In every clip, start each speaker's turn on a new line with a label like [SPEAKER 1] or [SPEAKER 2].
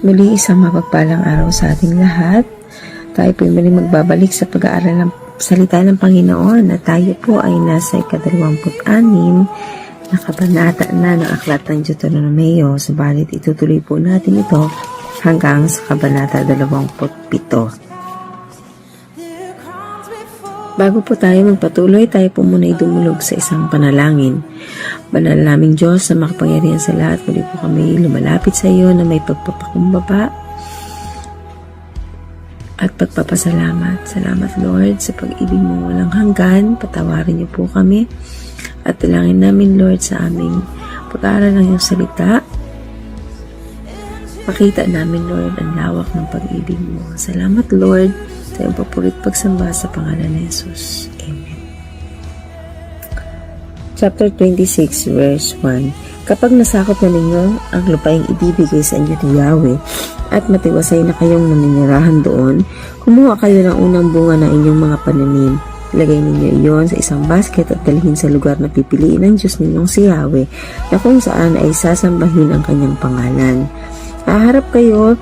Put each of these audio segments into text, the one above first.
[SPEAKER 1] Muli isang mapagpalang araw sa ating lahat. Tayo po muli magbabalik sa pag-aaral ng salita ng Panginoon at tayo po ay nasa ikadalawamput-anim na kabanata na ng Aklat ng Deuteronomeo. Subalit itutuloy po natin ito hanggang sa kabanata 27. Bago po tayo magpatuloy, tayo po muna dumulog sa isang panalangin. Banal naming Diyos sa makapangyarihan sa lahat, muli po kami lumalapit sa iyo na may pagpapakumbaba at pagpapasalamat. Salamat Lord sa pag-ibig mo walang hanggan. Patawarin niyo po kami at dalangin namin Lord sa aming pag-aaral ng iyong salita. Makita namin Lord ang lawak ng pag-ibig mo. Salamat Lord sa iyong papurit pagsamba sa pangalan ni Jesus. Amen. Chapter 26 verse 1 Kapag nasakop na ninyo ang lupaing ibibigay sa inyo ni Yahweh at matiwasay na kayong naninirahan doon, kumuha kayo ng unang bunga ng inyong mga pananim. Ilagay ninyo iyon sa isang basket at dalhin sa lugar na pipiliin ng Diyos ninyong si Yahweh na kung saan ay sasambahin ang kanyang pangalan. Haharap kayo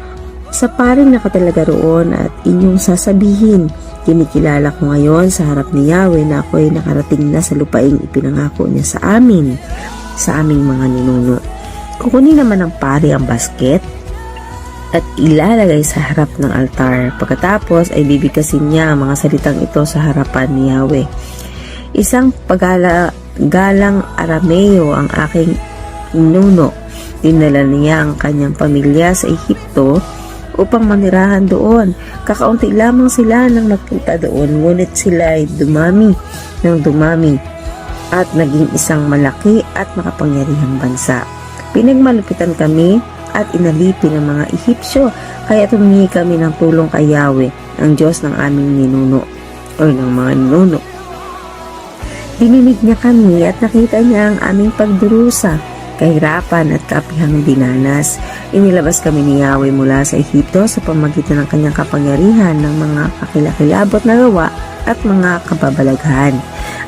[SPEAKER 1] sa paring nakatalaga roon at inyong sasabihin, Kinikilala ko ngayon sa harap ni Yahweh na ako ay nakarating na sa lupaing ipinangako niya sa amin, sa aming mga ninuno. Kukunin naman ng pari ang basket at ilalagay sa harap ng altar. Pagkatapos ay bibigkasin niya ang mga salitang ito sa harapan ni Yahweh. Isang paggalang Arameo ang aking ninuno. Dinala niya ang kanyang pamilya sa Ehipto upang manirahan doon. Kakaunti lamang sila nang nagpunta doon, ngunit sila ay dumami ng dumami at naging isang malaki at makapangyarihang bansa. Pinagmalupitan kami at inalipin ng mga Ehipsyo, kaya tumingi kami ng tulong kay Yahweh, ang Diyos ng aming ninuno, o ng mga ninuno. Dininig niya kami at nakita niya ang aming pagdurusa, kahirapan at kapihang dinanas. Inilabas kami ni Yahweh mula sa Ehipto sa pamagitan ng kanyang kapangyarihan ng mga kakilakilabot na gawa at mga kababalaghan.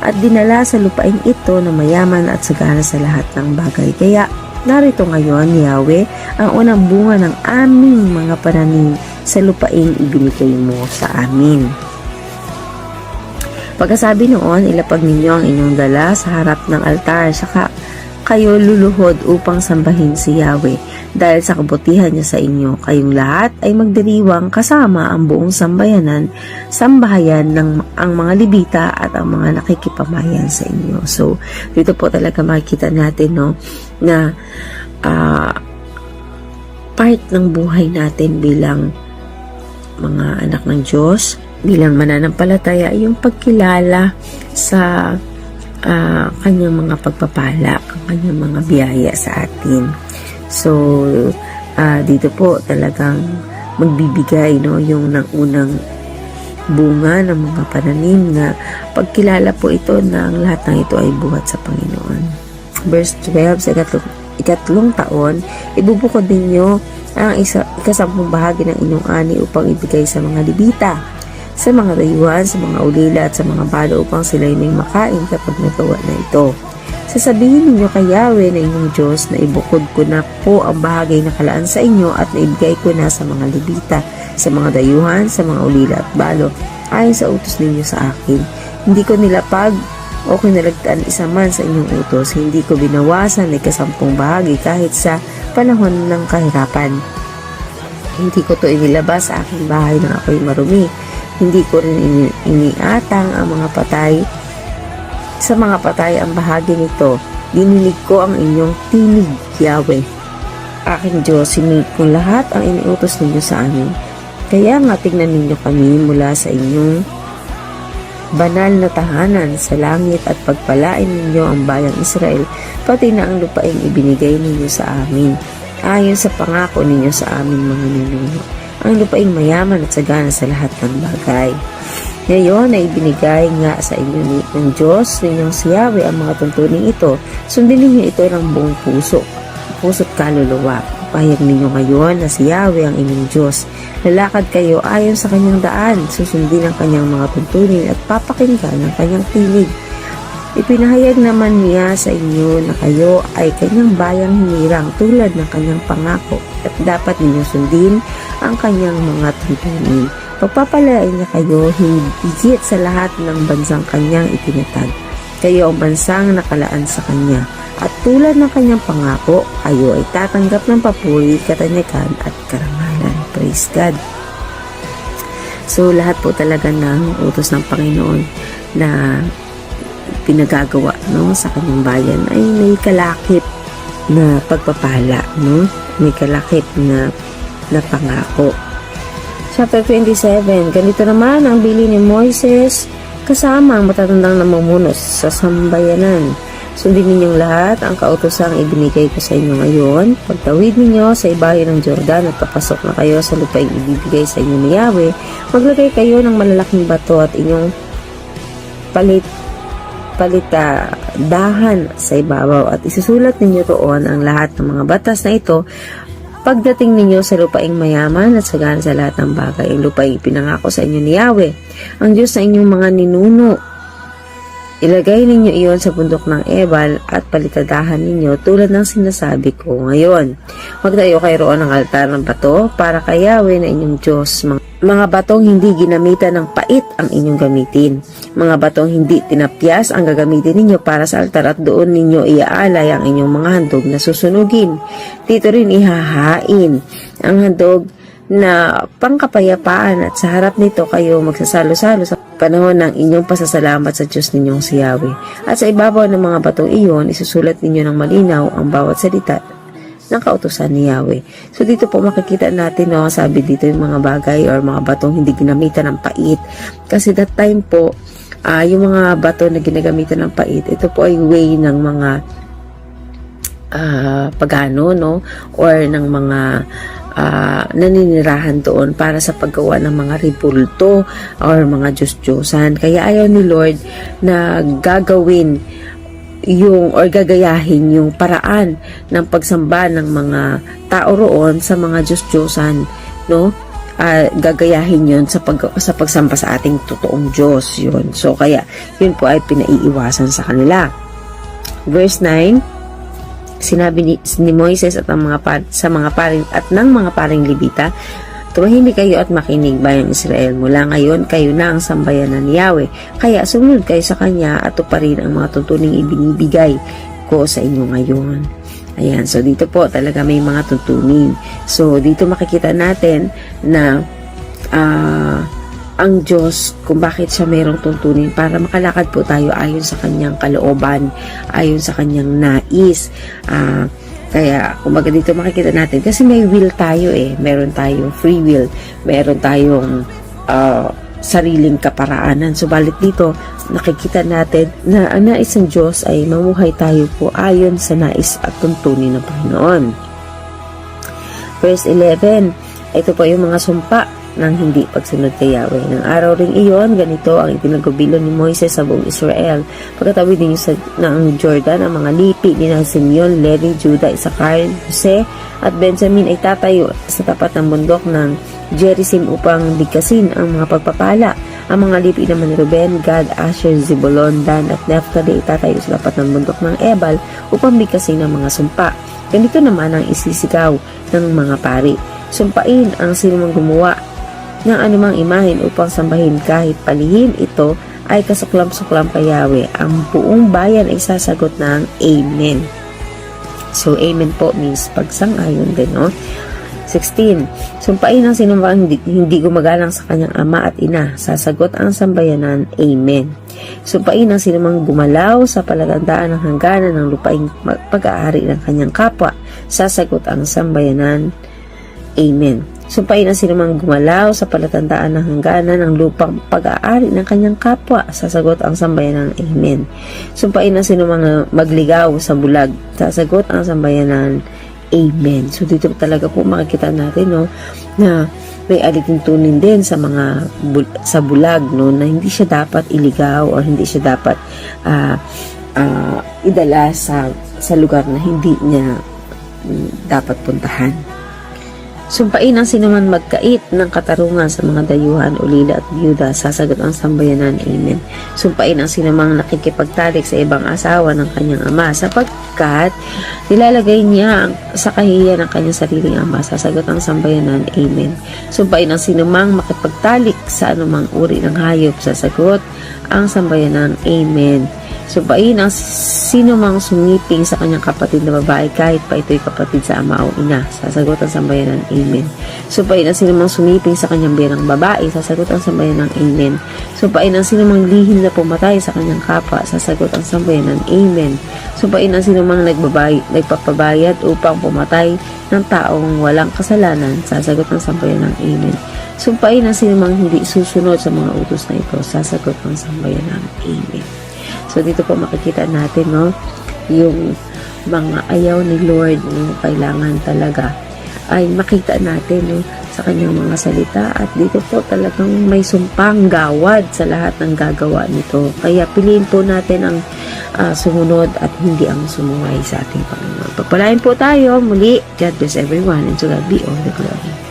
[SPEAKER 1] At dinala sa lupain ito na mayaman at sagana sa lahat ng bagay. Kaya narito ngayon, Yahweh, ang unang bunga ng aming mga pananim sa lupain ibinigay mo sa amin. Pagkasabi noon, ilapag ninyo ang inyong dala sa harap ng altar, saka kayo luluhod upang sambahin si Yahweh. Dahil sa kabutihan niya sa inyo, kayong lahat ay magdiriwang kasama ang buong sambayanan, sambahayan ng ang mga libita at ang mga nakikipamayan sa inyo. So, dito po talaga makikita natin no, na ah, part ng buhay natin bilang mga anak ng Diyos, bilang mananampalataya, ay yung pagkilala sa ah, kanyang mga pagpapala, ang kanyang mga biyaya sa atin. So, ah, dito po talagang magbibigay no, yung nang unang bunga ng mga pananim na pagkilala po ito na ang lahat ng ito ay buhat sa Panginoon. Verse 12, sa ikatlong, ikatlong taon, ibubukod ninyo ang isa, ikasampung bahagi ng inyong ani upang ibigay sa mga libita sa mga dayuhan, sa mga ulila at sa mga balo upang sila ay may makain kapag nagawa na ito. Sasabihin ninyo kay Yahweh na inyong Diyos na ibukod ko na po ang bahagi na kalaan sa inyo at naibigay ko na sa mga libita, sa mga dayuhan, sa mga ulila at balo, ayon sa utos ninyo sa akin. Hindi ko nilapag o kinalagtaan isa man sa inyong utos, hindi ko binawasan ng kasampung bahagi kahit sa panahon ng kahirapan. Hindi ko to inilabas sa aking bahay nang ako'y marumi. Hindi ko rin ini- iniatang ang mga patay. Sa mga patay ang bahagi nito, dinilig ko ang inyong tinig, Yahweh. Aking Diyos, sinigit ko lahat ang iniutos ninyo sa amin. Kaya nga tignan ninyo kami mula sa inyong banal na tahanan sa langit at pagpalain ninyo ang bayang Israel, pati na ang lupaing ibinigay ninyo sa amin, ayon sa pangako ninyo sa aming mga ninuno. Ang lupaing mayaman at sagana sa lahat ng bagay. Ngayon ay ibinigay nga sa inyo ni, ng Diyos ninyong si Yahweh ang mga tuntunin ito. Sundin ninyo ito ng buong puso, puso't kaluluwa. Pahayag ninyo ngayon na si Yahweh ang inyong Diyos. Lalakad kayo ayon sa kanyang daan, susundin ang kanyang mga tuntunin at papakinggan ang kanyang tinig. Ipinahayag naman niya sa inyo na kayo ay kanyang bayang hinirang tulad ng kanyang pangako at dapat ninyo sundin ang kanyang mga tuntunin. Pagpapalain niya kayo higit sa lahat ng bansang kanyang itinatag. Kayo ang bansang nakalaan sa kanya. At tulad ng kanyang pangako, kayo ay tatanggap ng papuri, katanyagan at karangalan. Praise God. So, lahat po talaga ng utos ng Panginoon na pinagagawa no, sa kanyang bayan ay may kalakip na pagpapala, no? May kalakip na, na pangako. Chapter 27, ganito naman ang bili ni Moises kasama ang matatandang namumunos sa sambayanan. Sundin ninyong lahat ang kautosang ibinigay ko sa inyo ngayon. Pagtawid ninyo sa ibayo ng Jordan at papasok na kayo sa lupaing ibibigay sa inyo ni Yahweh, maglagay kayo ng malalaking bato at inyong palit palitadahan sa ibabaw at isusulat ninyo roon ang lahat ng mga batas na ito Pagdating ninyo sa lupaing mayaman at sagana sa lahat ng bagay, ang lupaing pinangako sa inyo ni Yahweh, ang Diyos sa inyong mga ninuno, Ilagay ninyo iyon sa bundok ng Ebal at palitadahan ninyo tulad ng sinasabi ko ngayon. Magtayo kayo roon ng altar ng bato para kay Yahweh na inyong Diyos. Mga, mga batong hindi ginamitan ng pait ang inyong gamitin. Mga batong hindi tinapyas ang gagamitin ninyo para sa altar at doon ninyo iaalay ang inyong mga handog na susunugin. Dito rin ihahain ang handog na pangkapayapaan at sa harap nito kayo magsasalo-salo sa panahon ng inyong pasasalamat sa Diyos ninyong si Yahweh. At sa ibabaw ng mga batong iyon, isusulat ninyo ng malinaw ang bawat salita ng kautosan ni Yahweh. So dito po makikita natin, no, sabi dito yung mga bagay or mga batong hindi ginamitan ng pait. Kasi that time po, uh, yung mga bato na ginagamitan ng pait, ito po ay way ng mga uh, pagano, no? Or ng mga uh, naninirahan doon para sa paggawa ng mga ribulto or mga Diyos-Diyosan. Kaya ayaw ni Lord na gagawin yung or gagayahin yung paraan ng pagsamba ng mga tao roon sa mga Diyos-Diyosan, no? Uh, gagayahin yun sa, pag, sa pagsamba sa ating totoong Diyos yun. So, kaya, yun po ay pinaiiwasan sa kanila. Verse 9, Sinabi ni, ni Moises at ang mga par, sa mga paring at ng mga paring Libita, Tumahimik kayo at makinig bayang Israel. Mula ngayon, kayo na ang sambayanan ni Yahweh. Kaya sumunod kayo sa Kanya at tuparin ang mga tuntuning ibinibigay ko sa inyo ngayon. Ayan, so dito po talaga may mga tuntunin. So dito makikita natin na uh, ang Diyos kung bakit siya mayroong tuntunin para makalakad po tayo ayon sa kanyang kalooban, ayon sa kanyang nais. Uh, kaya, kumbaga dito makikita natin, kasi may will tayo eh. Meron tayong free will. Meron tayong uh, sariling kaparaanan. Subalit dito, nakikita natin na ang nais ng Diyos ay mamuhay tayo po ayon sa nais at tuntunin ng Panginoon. Verse 11, ito po yung mga sumpa ng hindi pagsunod kay Yahweh. Nang araw ring iyon, ganito ang itinagubilo ni Moises sa buong Israel. Pagkatawid ninyo sa, ng Jordan, ang mga lipi ni Simeon, Levi, Judah, Isakar, Jose, at Benjamin ay tatayo sa tapat ng bundok ng Jerisim upang bigkasin ang mga pagpapala. Ang mga lipi naman ni Ruben, Gad, Asher, Zebulon, Dan at Naphtali ay tatayo sa tapat ng bundok ng Ebal upang bigkasin ang mga sumpa. Ganito naman ang isisigaw ng mga pari. Sumpain ang sinumang gumawa ng anumang imahin upang sambahin kahit palihim ito ay kasuklam-suklam kay. Ang buong bayan ay sasagot ng Amen. So, Amen po means pagsang-ayon din, no? 16. Sumpain ang sinumang hindi, hindi gumagalang sa kanyang ama at ina. Sasagot ang sambayanan, Amen. Sumpain ang sinumang gumalaw sa palatandaan ng hangganan ng lupaing pag-aari ng kanyang kapwa. Sasagot ang sambayanan, Amen. Sumpain ang sinumang gumalaw sa palatandaan ng hangganan ng lupang pag-aari ng kanyang kapwa. Sasagot ang sambayanan ng Amen. Sumpain ang sinumang magligaw sa bulag. Sasagot ang sambayanan Amen. So dito talaga po makikita natin no na may alituntunin din sa mga bul- sa bulag no na hindi siya dapat iligaw o hindi siya dapat uh, uh, idala sa sa lugar na hindi niya um, dapat puntahan. Sumpain ang sinuman magkait ng katarungan sa mga dayuhan, ulila at byuda, sasagot ang sambayanan. Amen. Sumpain ang sinumang nakikipagtalik sa ibang asawa ng kanyang ama sapagkat nilalagay niya sa kahihiyan ng kanyang sariling ama, sasagot ang sambayanan. Amen. Sumpain ang sinumang makipagtalik sa anumang uri ng hayop, sasagot ang sambayanan. Amen. Sumpain ang sino mang sumiping sa kanyang kapatid na babae kahit pa ito'y kapatid sa ama o ina. Sasagot ang sambayanan, Amen. Sumpain ang sino mang sumiping sa kanyang biyanang babae. Sasagot ang sambayanan, Amen. Sumpain ang sino mang lihim na pumatay sa kanyang kapwa. Sasagot ang sambayanan, Amen. Sumpain ang sino mang nagbabay, nagpapabayad upang pumatay ng taong walang kasalanan. Sasagot ang sambayanan, Amen. Sumpain ang sino mang hindi susunod sa mga utos na ito. Sasagot ang sambayanan, Amen. So dito po makikita natin no yung mga ayaw ni Lord no kailangan talaga ay makita natin no sa kanyang mga salita at dito po talagang may sumpang gawad sa lahat ng gagawa nito. Kaya piliin po natin ang ah, sumunod at hindi ang sumuway sa ating Panginoon. Pagpalain po tayo muli. God bless everyone and to God be all the glory.